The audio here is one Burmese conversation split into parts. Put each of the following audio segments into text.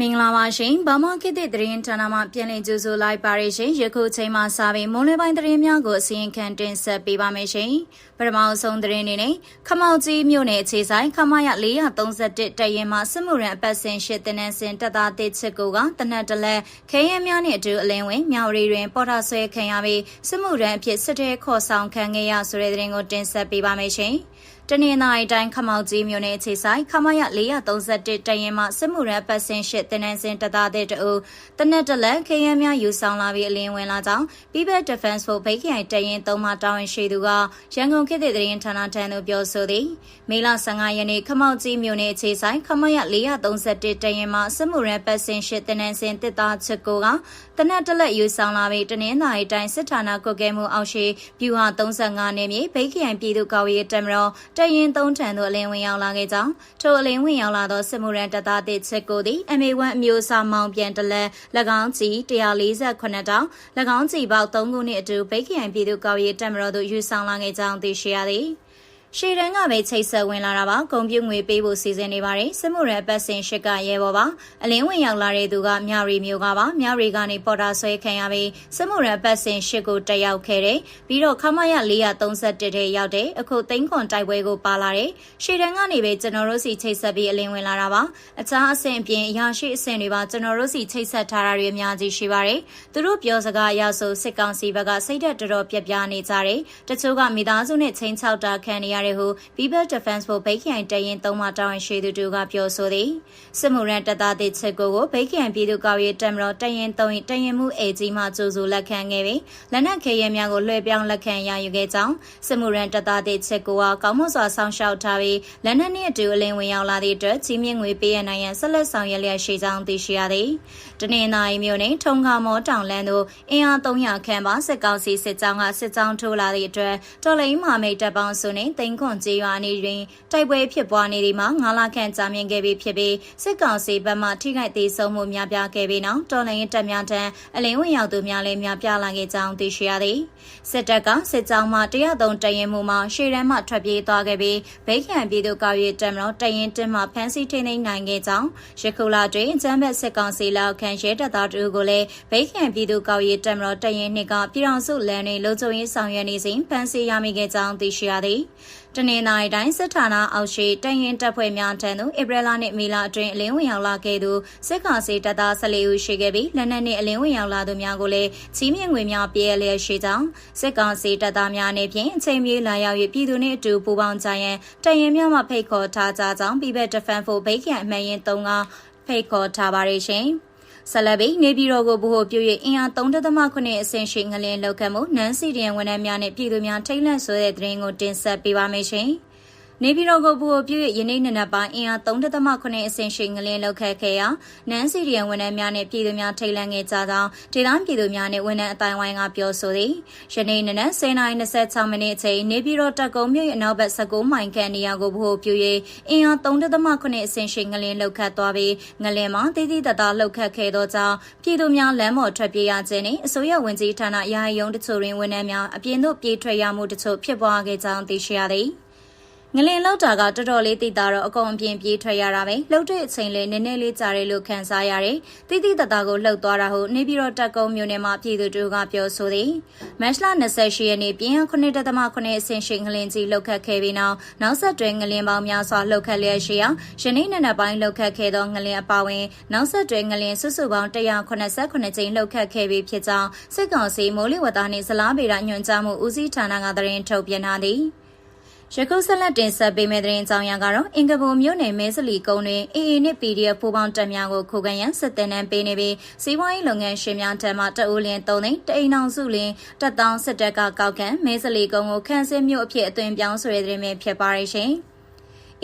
မင်္ဂလာပါရှင်ဗမာခေတ်သစ်သတင်းဌာနမှပြန်လည်ကြိုဆိုလိုက်ပါရရှင်ယခုချိန်မှစပြီးမွန်လယ်ပိုင်းသတင်းများကိုအစီရင်ခံတင်ဆက်ပေးပါမယ်ရှင်ပထမဆုံးသတင်းအနေနဲ့ခမောက်ကြီးမြို့နယ်အခြေဆိုင်ခမရ431တရင်မှစစ်မှုရန်အပတ်စဉ်ရှစ်တနန်းစင်တပ်သားတစ်ချစ်ကိုကတနက်တလက်ခဲရဲများနဲ့အတူအလင်းဝင်မြောက်ရီတွင်ပေါ်တာဆွဲခံရပြီးစစ်မှုရန်အဖြစ်စစ်တဲခေါ်ဆောင်ခံခဲ့ရဆိုတဲ့သတင်းကိုတင်ဆက်ပေးပါမယ်ရှင် တနင်္လာရီတိုင်းခမောက်ကြီးမြို့နယ်အခြေဆိုင်ခမရ431တရင်မှစစ်မှုရန်ပတ်စင်ရှစ်တင်နန်းစင်တသားတဲ့တူတနက်တလက်ခရမ်းများယူဆောင်လာပြီးအလင်းဝင်လာကြောင်း People Defense Force ဘိတ်ခိုင်တရင်သုံးမှတာဝန်ရှိသူကရန်ကုန်ခေတ်သစ်သတင်းဌာနထံသို့ပြောဆိုသည်မေလ15ရက်နေ့ခမောက်ကြီးမြို့နယ်အခြေဆိုင်ခမရ431တရင်မှစစ်မှုရန်ပတ်စင်ရှစ်တင်နန်းစင်တစ်သားချစ်ကိုကတနက်တလက်ယူဆောင်လာပြီးတနင်္လာရီတိုင်းစစ်ဌာနကုတ်ကဲမှုအောက်ရှိဗျူဟာ35နယ်မြေဘိတ်ခိုင်ပြည်သူ့ကော်ရေးတမတော်တရင်သုံးထံသို့အလင်းဝင်ရောက်လာခဲ့ကြောင်းထိုအလင်းဝင်ရောက်လာသောစစ်မှုရန်တပ်သားတစ်ချက်ကိုသည် MA1 အမျိုးအစားမောင်ပြန်တလက်၎င်းကြီး148တောင်၎င်းကြီးပေါက်3ခုနှင့်အတူဘိတ်ခိုင်ပြည်သူ့ကော်ရေးတမတော်သို့ယူဆောင်လာခဲ့ကြောင်းသိရှိရသည် ရှေ့တန်းကပဲချိတ်ဆက်ဝင်လာတာပါဂုံပြုတ်ငွေပေးဖို့စီစဉ်နေပါတယ်စစ်မှုရန်ပတ်စင်ရှစ်ကရဲဘော်ပါအလင်းဝင်ရောက်လာတဲ့သူကမြရီမျိုးကပါမြရီကနေပေါ်တာဆွဲခံရပြီးစစ်မှုရန်ပတ်စင်ရှစ်ကိုတက်ရောက်ခဲ့တယ်ပြီးတော့ခမရ431တဲ့ရောက်တဲ့အခုသိန်းခွန်တိုက်ပွဲကိုပါလာတယ်ရှေ့တန်းကနေပဲကျွန်တော်တို့စီချိတ်ဆက်ပြီးအလင်းဝင်လာတာပါအခြားအဆင့်အပြင်အရာရှိအဆင့်တွေပါကျွန်တော်တို့စီချိတ်ဆက်ထားတာတွေအများကြီးရှိပါတယ်သူတို့ပြောစကားအရဆိုစစ်ကောင်စီဘက်ကစိတ်ဓာတ်တော်တော်ပြက်ပြားနေကြတယ်တချို့ကမိသားစုနဲ့ချင်းချောက်တာခံနေရရတယ်ဟု People Defense for ဘိတ်ခိုင်တရင်သုံးမှတောင်းရှိသူတို့ကပြောဆိုသည်စစ်မှုရန်တပ်သားတစ်ချက်ကိုဘိတ်ခိုင်ပြည်သူ့ကောက်ရေးတမတော်တရင်သုံးတရင်မှုအေကြီးမှကြိုးစုလက်ခံခဲ့ပြီးလက်နက်ခဲယမ်းများကိုလွှဲပြောင်းလက်ခံရယူခဲ့ကြောင်းစစ်မှုရန်တပ်သားတစ်ချက်ကိုကကောင်းမွန်စွာဆောင်းလျှောက်ထားပြီးလက်နက်နှင့်အတူအလင်းဝင်ရောက်လာသည့်အတွက်ကြီးမြင့်ငွေပေးရနိုင်ရန်ဆက်လက်ဆောင်ရွက်လျက်ရှိကြောင်းသိရှိရသည်တနင်္သာရီမြို့နယ်ထုံခါမောတောင်လန်းသို့အင်အား300ခန့်ပါစစ်ကောင်စီစစ်ကြောင်းကစစ်ကြောင်းထိုးလာသည့်အတွက်တော်လိန်မာမိတ်တပ်ပေါင်းစုနှင့်တိန်ခွန်ကျေးရွာနေတွင်တိုက်ပွဲဖြစ်ပွားနေသည်မှာ9လခန့်ကြာမြင့်ခဲ့ပြီးဖြစ်ပြီးစစ်ကောင်စီဘက်မှထိခိုက်သေးဆုံးမှုများပြားခဲ့ပြီးနောက်တော်လိုင်းတပ်များထံအလင်းဝင်ရောက်သူများလည်းများပြားလာခဲ့ကြောင်းသိရှိရသည်စစ်တပ်ကစစ်ကြောင်းမှ103တရင်မှုမှာရှေ့တန်းမှထွက်ပြေးသွားခဲ့ပြီးဗိတ်ခံပြည်သူကောက်ရေးတပ်မတော်တရင်တင်မှဖမ်းဆီးထိန်းသိမ်းနိုင်ခဲ့ကြောင်းရခုလာတွင်အကြမ်းဖက်စစ်ကောင်စီလက်ခံရဲတပ်သားတို့ကိုလည်းဗိတ်ခံပြည်သူကောက်ရေးတပ်မတော်တရင်နှစ်ကပြည်တော်စုလမ်းတွင်လုံခြုံရေးဆောင်ရွက်နေစဉ်ဖမ်းဆီးရမိခဲ့ကြောင်းသိရှိရသည် တနင်္လာရီတိုင်းစစ်ဌာနအောက်ရှိတရင်တပ်ဖွဲ့များထံသို့ဧပြီလနှင့်မေလအတွင်းအလင်းဝင်ရောက်လာခဲ့သူစစ်ကောင်စီတပ်သား14ဦးရှိခဲ့ပြီးလက်နက်နှင့်အလင်းဝင်ရောက်လာသူများကိုလည်းချီးမြှင့်ငွေများပေးရလျက်ရှိကြောင်းစစ်ကောင်စီတပ်သားများအနေဖြင့်အချိန်မြေးလာရောက်၍ပြည်သူနှင့်အတူပူးပေါင်းကြရန်တရင်များမှဖိတ်ခေါ်ထားကြကြောင်းပြည်ပဒဖန်ဖို့ဗိတ်ကန်အမှန်ရင်၃ကဖိတ်ခေါ်ထားပါရရှင် ဆလဘိနေပြည်တော်ကိုဗဟိုပြု၍အင်အား3.9အဆင့်ရှိငလင်းလောက်ခတ်မှုနန်းစီဒီယန်ဝန်ထမ်းများနဲ့ပြည်သူများထိတ်လန့်ဆိုတဲ့သတင်းကိုတင်ဆက်ပေးပါမယ်ရှင်။ နေပြည်တော်ကိုဘူပြည့်ယနေ့နနက်ပိုင်းအင်အား3.9အဆင့်ရှိငလင်းလောက်ခတ်ခဲ့ရာနန်းစီရီယန်ဝန်ထမ်းများနဲ့ပြည်သူများထိတ်လန့်ခဲ့ကြကြောင်းဒေသပြည်သူများနဲ့ဝန်ထမ်းအတိုင်းဝိုင်းကပြောဆိုသည်ယနေ့နနက်10:26မိနစ်အချိန်နေပြည်တော်တက်ကုန်းမြို့ရဲ့အနောက်ဘက်19မိုင်ခန့်နေရာကိုဘူပြည့်အင်အား3.9အဆင့်ရှိငလင်းလောက်ခတ်သွားပြီးငလင်းမှာတည်တည်တသာလောက်ခတ်ခဲ့သောကြောင့်ပြည်သူများလမ်းပေါ်ထွက်ပြေးရခြင်းနဲ့အစိုးရဝန်ကြီးဌာနရာယုံတချို့တွင်ဝန်ထမ်းများအပြင်သို့ပြေးထွက်ရမှုတချို့ဖြစ်ပွားခဲ့ကြောင်းသိရှိရသည် ငလင်လောက်တာကတော်တော်လေးသိတာတော့အကုန်အပြင်းပြေးထွက်ရတာပဲလှုပ်တဲ့အချိန်လေးနည်းနည်းလေးကြာတယ်လို့ခံစားရတယ်တိတိတသားကိုလှုပ်သွားတာဟုနေပြည်တော်တက်ကုန်းမြို့နယ်မှာပြည်သူတို့ကပြောဆိုသည်မတ်လ28ရက်နေ့ပြင်9.9အဆင့်ရှိငလင်ကြီးလှုပ်ခတ်ခဲ့ပြီးနောက်နောက်ဆက်တွဲငလင်ပေါင်းများစွာလှုပ်ခတ်လျက်ရှိရာယနေ့နံနက်ပိုင်းလှုပ်ခတ်ခဲ့သောငလင်အပါဝင်နောက်ဆက်တွဲငလင်စုစုပေါင်း189ကြိမ်လှုပ်ခတ်ခဲ့ပြီးဖြစ်ကြောင်းစစ်ကောင်စီမိုးလေဝသနှင့်ဇလားဗေဒညွှန်ကြားမှုဦးစီးဌာနကသတင်းထုတ်ပြန်ထားသည် ရခုဆက်လက်တင်ဆက်ပေးမယ့်သတင်းကြောင်းရကတော့အင်ကဘူမြို့နယ်မဲစလီကုန်းတွင် AA နှင့် PDF ပူးပေါင်းတပ်များကိုခိုကန်ရန်စစ်တင်နှံပေးနေပြီးစီးပွားရေးလုပ်ငန်းရှင်များထံမှတအူးလင်း၃သိန်းတအိမ်အောင်စုလင်းတက်တောင်းစစ်တပ်ကကောက်ခံမဲစလီကုန်းကိုခန့်စစ်မြို့အဖြစ်အသွင်ပြောင်းဆိုတဲ့သတင်းပဲဖြစ်ပါရရှင်။။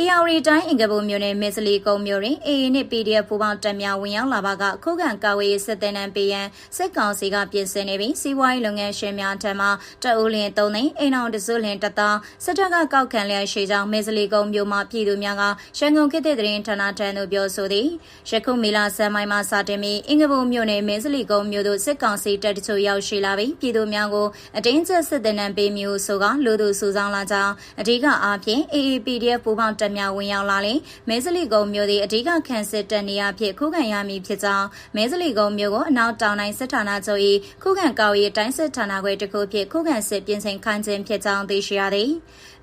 AR တိုင်းအင်ကဘူမြို့နယ်မစ္စလီကုန်းမြို့တွင် AA နှင့် PDF ပူးပေါင်းတပ်များဝင်ရောက်လာပါကခုခံကာဝေးစစ်သည်နှံပေးရန်စစ်ကောင်စီကပြင်ဆင်နေပြီးစီးပွားရေးလုပ်ငန်းရှင်များထံမှတအူးလင်း၃သိန်းအိမ်အောင်တစုလင်းတသားစစ်တပ်ကကောက်ခံလျက်ရှိကြောင်းမစ္စလီကုန်းမြို့မှပြည်သူများကရန်ကုန်ခေတ်သစ်သတင်းဌာနထံသို့ပြောဆိုသည်။ယခုမေလဆန်းပိုင်းမှစတင်ပြီးအင်ကဘူမြို့နယ်မစ္စလီကုန်းမြို့သို့စစ်ကောင်စီတပ်တချို့ရောက်ရှိလာပြီးပြည်သူများကိုအတင်းကျပ်စစ်သည်နှံပေးမျိုးဆိုကလူသူစုဆောင်းလာကြောင်းအဓိကအားဖြင့် AA PDF ပူးပေါင်းတပ်များဝင်ရောက်လာရင်မဲစလီကုန်းမြို့သည်အဓိကခံစစ်တပ်နေရာဖြစ်ခုခံရမည်ဖြစ်ကြောင်းမဲစလီကုန်းမြို့ကိုအနောက်တောင်တိုင်းစစ်ဌာနချုပ်၏ခုခံကောက်ရေးတိုင်းစစ်ဌာနခွဲတစ်ခုဖြစ်ခုခံစစ်ပြင်ဆင်ခိုင်းခြင်းဖြစ်ကြောင်းသိရှိရသည်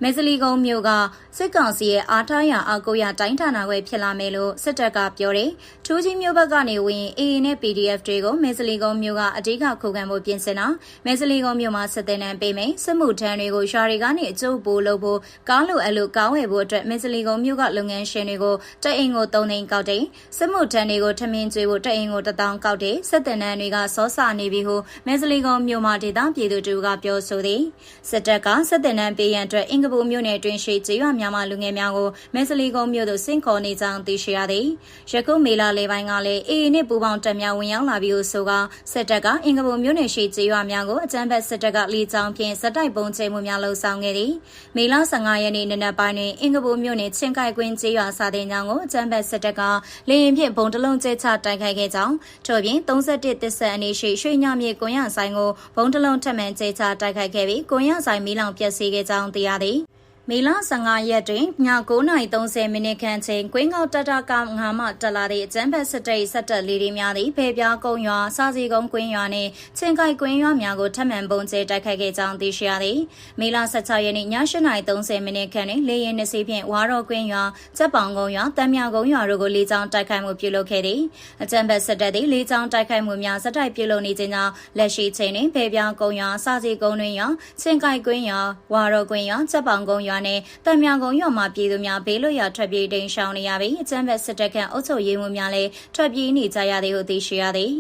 မဲစလီကုန်းမြို့ကစစ်ကောင်စီရဲ့အားထားရအောက်ကိုရတိုင်းဌာနခွဲဖြစ်လာမယ်လို့စစ်တပ်ကပြောတယ်။ထူးကြီးမြို့ဘက်ကနေဝင် AA နဲ့ PDF တွေကိုမဲစလီကုန်းမြို့ကအဓိကခုခံဖို့ပြင်ဆင်တာမဲစလီကုန်းမြို့မှာစစ်တပ်နဲ့ပေးမယ်စစ်မှုထမ်းတွေကိုရွာတွေကနေအကျုပ်ပိုးလုပ်ဖို့ကားလိုအပ်လို့ကားဝယ်ဖို့အတွက်မဲစလီကုန်းမြို့ကလုပ်ငန်းရှင်တွေကိုတအိမ်ကို3သိန်းကောက်တယ်။စစ်မှုထမ်းတွေကိုထမင်းကျွေးဖို့တအိမ်ကို1000ကောက်တယ်။စစ်တပ်နဲ့တွေကစောစနေပြီဟုမဲစလီကုန်းမြို့မှာဒေသပြည်သူတို့ကပြောဆိုသည်။စစ်တပ်ကစစ်တပ်နဲ့ပေးရန်အတွက်အင်္ဂပူမြို့နယ်တွင်ရှိကျေးရွာများမှလူငယ်များကိုမဲစလီကုန်းမြို့သို့ဆင့်ခေါ်နေကြောင်းသိရှိရသည်။ရခုမေလာလေပိုင်းကလည်းအေအေနဲ့ပူပေါင်းတပ်များဝင်ရောက်လာပြီးဆိုကစစ်တပ်ကအင်္ဂပူမြို့နယ်ရှိကျေးရွာများကိုအကြမ်းဖက်စစ်တပ်ကလီကြောင်းဖြင့်စက်တိုက်ပုံချမှုများလှုံ့ဆော်ခဲ့သည်။မေလ15ရက်နေ့နနက်ပိုင်းတွင်အင်္ဂပူမြို့နယ်ချင်းကိုက်ကွင်းကျေးရွာစာတင်ကြောင်းကိုအကြမ်းဖက်စစ်တပ်ကလေရင်ဖြင့်ပုံတလုံးကျဲချတိုက်ခိုက်ခဲ့ကြောင်းထို့ပြင်31တစ်ဆက်အနေရှိရွှေညမြေကွန်ရဆိုင်ကိုဘုံတလုံးထပ်မံကျဲချတိုက်ခိုက်ခဲ့ပြီးကွန်ရဆိုင်မီးလောင်ပျက်စီးခဲ့ကြောင်းသိရသည်။ မေလ15ရက်တွင်ည9:30မိနစ်ခန့်ချိန်ကွင်းကောက်တတကငါမတက်လာသည့်အကျန်းဖက်စစ်တိတ်ဆက်တက်လေးတွေများသည့်ဖေပြားကုန်းရွာစာစီကုန်းကွင်းရွာနှင့်ချင်းကိုက်ကွင်းရွာများကိုထပ်မံပုံကျဲတိုက်ခိုက်ခဲ့ကြောင်းသိရှိရသည်မေလ16ရက်နေ့ည8:30မိနစ်ခန့်တွင်လေရင်နှစီဖြင့်ဝါရော်ကွင်းရွာစက်ပောင်ကုန်းရွာတမ်းမြောက်ကုန်းရွာတို့ကိုလေကြောင်းတိုက်ခိုက်မှုပြုလုပ်ခဲ့သည်အကျန်းဖက်စစ်တပ်သည်လေကြောင်းတိုက်ခိုက်မှုများစက်တိုက်ပြုလုပ်နေခြင်းကြောင့်လက်ရှိချိန်တွင်ဖေပြားကုန်းရွာစာစီကုန်းတွင်ရွာချင်းကိုက်ကွင်းရွာဝါရော်ကွင်းရွာစက်ပောင်ကုန်းရွာနှင့်တံမြန်ကုန်းရွာမှာပြည်သူများဘေးလွတ်ရာထွက်ပြေးတိမ်းရှောင်နေရပြီးအကြမ်းဖက်စစ်တပ်ကအုပ်ချုပ်ရေးမှူးများလည်းထွက်ပြေးနေကြရသည်ဟုသိရှိရသည်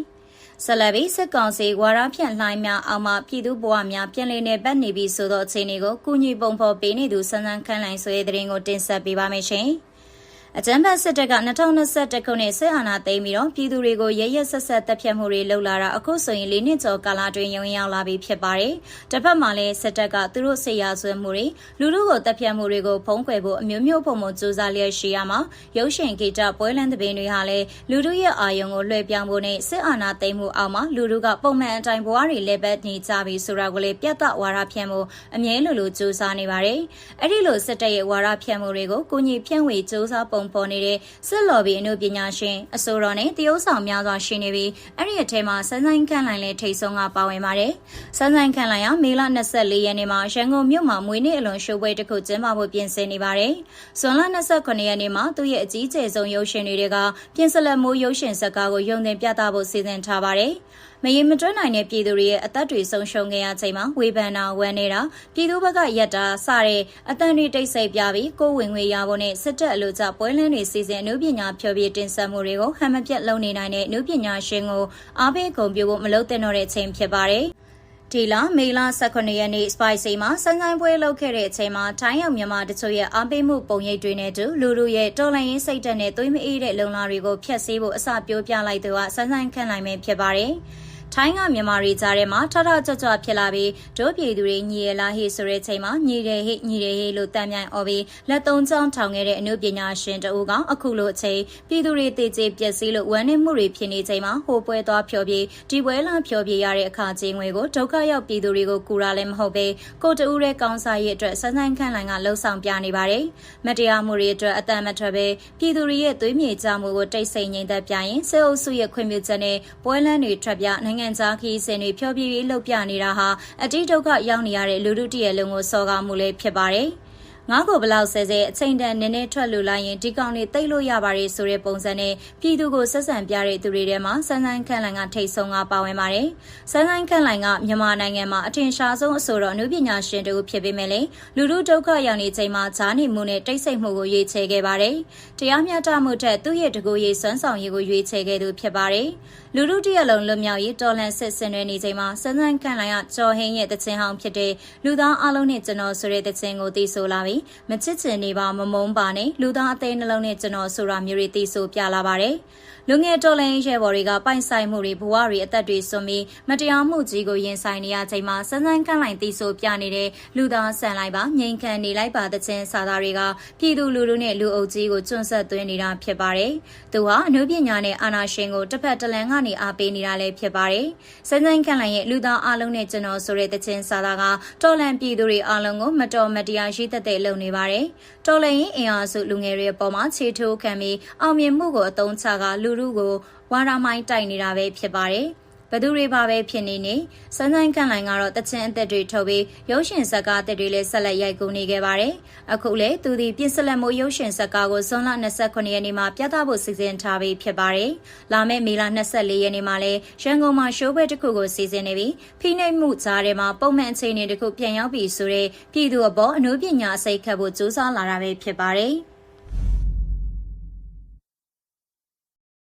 ဆလဘီစစ်ကောင်စီဝါရဖြန့်လှိုင်းများအောင်မှပြည်သူဘဝများပြန်လည်နေပတ်နေပြီဆိုသောအခြေအနေကိုကုညီပုံဖော်ပေးနေသူစန်းစန်းခန်းလိုင်ဆိုတဲ့သတင်းကိုတင်ဆက်ပေးပါမယ်ရှင်။ အကြမ်းဖက်စစ်တပ်က2021ခုနှစ်စစ်အာဏာသိမ်းပြီးတော့ပြည်သူတွေကိုရရဆက်ဆက်တပ်ဖြတ်မှုတွေလုပ်လာတာအခုဆိုရင်၄နှစ်ကျော်ကာလတွင်ရုံရောက်လာပြီဖြစ်ပါတယ်။တစ်ဖက်မှာလည်းစစ်တပ်ကသူတို့ဆေးရဆွဲမှုတွေလူလူကိုတပ်ဖြတ်မှုတွေကိုဖုံးကွယ်ဖို့အမျိုးမျိုးပုံမှုစူးစမ်းလျက်ရှိရမှာရုပ်ရှင်ဂီတပွဲလန်းသဘင်တွေဟာလည်းလူတို့ရဲ့အာယုံကိုလွှဲပြောင်းဖို့နဲ့စစ်အာဏာသိမ်းမှုအောက်မှာလူတို့ကပုံမှန်အတိုင်းဘဝတွေလည်းပဲနေကြပြီဆိုတာကိုလည်းပြတ်သားဝါဒဖြန့်မှုအမြဲလိုလိုစူးစမ်းနေပါတယ်။အဲ့ဒီလိုစစ်တပ်ရဲ့ဝါဒဖြန့်မှုတွေကိုကိုကြီးဖြန့်ဝေစူးစမ်းပုံဖော်နေတဲ့စစ်လော်ဘီအမှုပညာရှင်အစိုးရနဲ့တရုတ်ဆောင်များစွာရှိနေပြီးအဲ့ဒီအထဲမှာစန်းဆိုင်ခန့်လိုင်လည်းထိတ်ဆုံးကပါဝင်ပါတယ်။စန်းဆိုင်ခန့်လိုင်ကမေလ24ရက်နေ့မှာရန်ကုန်မြို့မှာမွေးနေ့အလွန်ရှိုးပွဲတစ်ခုကျင်းပဖို့ပြင်ဆင်နေပါတယ်။ဇွန်လ29ရက်နေ့မှာသူ့ရဲ့အကြီးကျယ်ဆုံးရုပ်ရှင်တွေကပြင်စလက်မိုးရုပ်ရှင်ဇာတ်ကားကိုရုံတင်ပြသဖို့စီစဉ်ထားပါတယ်။ မရေမတွက်နိုင်တဲ့ပြည်သူတွေရဲ့အသက်တွေဆုံးရှုံးခဲ့ရချိန်မှာဝေဖန်တာဝမ်းနေတာပြည်သူဘက်ကရက်တာစတဲ့အတန်တွေတိတ်ဆိတ်ပြပြီးကိုဝင်ငွေရဖို့နဲ့စစ်တပ်အလို့ကြပွဲလင်းတွေစီစဉ်အမှုပညာဖြောပြတင်ဆက်မှုတွေကိုဟန်မပြတ်လုပ်နေနိုင်တဲ့အမှုပညာရှင်ကိုအားပေးဂုဏ်ပြုဖို့မလုပ်သင့်တော့တဲ့ချိန်ဖြစ်ပါတယ်ဒီလမေလ18ရက်နေ့ Spicy မှာစမ်းဆိုင်ပွဲလုပ်ခဲ့တဲ့အချိန်မှာထိုင်းရောက်မြန်မာတချို့ရဲ့အားပေးမှုပုံရိပ်တွေနဲ့တူလူလူရဲ့တော်လှန်ရေးစိတ်ဓာတ်နဲ့သွေးမအေးတဲ့လုံလာတွေကိုဖျက်ဆီးဖို့အစပြောပြလိုက်သူကစမ်းဆိုင်ခန့်နိုင်မယ်ဖြစ်ပါတယ်။ ထိုင်းကမြန်မာတွေကြားထဲမှာထထကြွကြွဖြစ်လာပြီးဒုပြည်သူတွေညီရလာဟိဆိုတဲ့ချိန်မှာညီတယ်ဟိညီတယ်ဟိလို့တမ်းမြိုင်អော်ပြီးလက်သုံးချောင်းထောင်ခဲ့တဲ့အမှုပညာရှင်တဦးကအခုလိုအချိန်ပြည်သူတွေတည်ကြည်ပျက်စီးလို့ဝမ်းနည်းမှုတွေဖြစ်နေချိန်မှာဟိုပွဲသွားဖြောပြီးဒီပွဲလာဖြောပြီးရတဲ့အခါချင်းငွေကိုဒုက္ခရောက်ပြည်သူတွေကိုကူတာလည်းမဟုတ်ပဲကိုတူရဲ့ကောင်းစားရေးအတွက်စန်းစန်းခန့်လိုင်ကလှုံ့ဆော်ပြနေပါတယ်မတရားမှုတွေအတွက်အတန်မထွက်ပဲပြည်သူတွေရဲ့သွေးမြေကြမှုကိုတိတ်ဆိတ်ငြိမ်သက်ပြရင်စေအုပ်စုရဲ့ခွင့်ပြုချက်နဲ့ပွဲလန်းတွေထွက်ပြနိုင်ငံနိုင်ငံခြားခီးစဉ်တွေဖြောပြပြီးလှုပ်ပြနေတာဟာအတိဒုက္ခရောက်နေရတဲ့လူလူတရဲ့လုံကိုစော်ကားမှုလေးဖြစ်ပါတယ်။ ငါ့ကိုဘလောက်ဆဲဆဲအချိန်တန်နည်းနည်းထွက်လို့လိုက်ရင်ဒီကောင်တွေတိတ်လို့ရပါတယ်ဆိုတဲ့ပုံစံနဲ့ပြည်သူကိုဆက်ဆံပြတဲ့သူတွေထဲမှာစန်းစန်းခန့်လိုင်ကထိတ်ဆုံးကပါဝင်ပါတယ်။စန်းစန်းခန့်လိုင်ကမြန်မာနိုင်ငံမှာအထင်ရှားဆုံးအဆိုတော်အမှုပညာရှင်တူဖြစ်ပေမဲ့လေလူလူဒုက္ခရောက်နေချိန်မှာဈာနေမှုနဲ့တိတ်ဆိတ်မှုကိုရွေးချယ်ခဲ့ပါတယ်။တရားမျှတမှုထက်သူ့ရဲ့တကူရေးစွမ်းဆောင်ရည်ကိုရွေးချယ်ခဲ့သူဖြစ်ပါတယ်။လူလူတရက်လုံးလွတ်မြောက်ရေးတော်လှန်စစ်ဆင်နွှဲနေချိန်မှာစန်းစန်းခန့်လိုင်ကကြော်ဟင်းရဲ့တခြင်းဟောင်းဖြစ်တဲ့လူသားအလုံးနဲ့ကျွန်တော်ဆိုတဲ့တခြင်းကိုသိဆိုလာပြီးမချစ်ချင်နေပါမမုန်းပါနဲ့လူသားအသေးနှလုံးနဲ့ကျွန်တော်ဆိုတာမျိုးတွေသိဆိုပြလာပါတယ် လူငယ်တော်လှန်ရေးရဲဘော်တွေကပိုင်ဆိုင်မှုတွေဘဝတွေအသက်တွေစွန့်ပြီးမတရားမှုကြီးကိုရင်ဆိုင်နေရချိန်မှာစန်းစန်းကန့်လိုက်တီးဆိုပြနေတဲ့လူသားဆန်လိုက်ပါငိန်ခံနေလိုက်ပါတဲ့ချင်းစာသားတွေကပြည်သူလူထုနဲ့လူအုပ်ကြီးကိုကျွန့်ဆက်သွင်းနေတာဖြစ်ပါတယ်။သူဟာအနုပညာနဲ့အာနာရှင်ကိုတစ်ဖက်တစ်လန်ကနေအားပေးနေတာလည်းဖြစ်ပါတယ်။စန်းစန်းကန့်လိုက်ရဲ့လူသားအလုံးနဲ့ကျွန်တော်ဆိုတဲ့တဲ့ချင်းစာသားကတော်လန်ပြည်သူတွေအလုံးကိုမတော်မတရားရှိသက်တဲ့လုပ်နေပါတယ်။တော်လန်ရင်အင်အားစုလူငယ်တွေအပေါ်မှာခြေထိုးခံပြီးအောင်မြင်မှုကိုအသုံးချကလူထုကိုဝါရမိုင်းတိုက်နေတာပဲဖြစ်ပါတယ်။ဘသူတွေပါပဲဖြစ်နေနေစန်းစန်းကန်လိုင်ကတော့တချင်အသက်တွေထုတ်ပြီးရုပ်ရှင်ဇာတ်ကားအသက်တွေလည်းဆက်လက်ရိုက်ကူးနေခဲ့ပါတယ်။အခုလေသူဒီပြင်စလက်မိုးရုပ်ရှင်ဇာတ်ကားကိုဇွန်လ29ရက်နေ့မှာပြသဖို့စီစဉ်ထားပြီးဖြစ်ပါတယ်။လာမယ့်မေလ24ရက်နေ့မှာလည်းရန်ကုန်မှာရှိုးပွဲတစ်ခုကိုစီစဉ်နေပြီးဖိနှိပ်မှုကြားထဲမှာပုံမှန်အခြေအနေတစ်ခုပြန်ရောက်ပြီဆိုတဲ့ပြည်သူအပေါ်အနုပညာအစိတ်ခတ်ဖို့စူးစမ်းလာတာပဲဖြစ်ပါတယ်။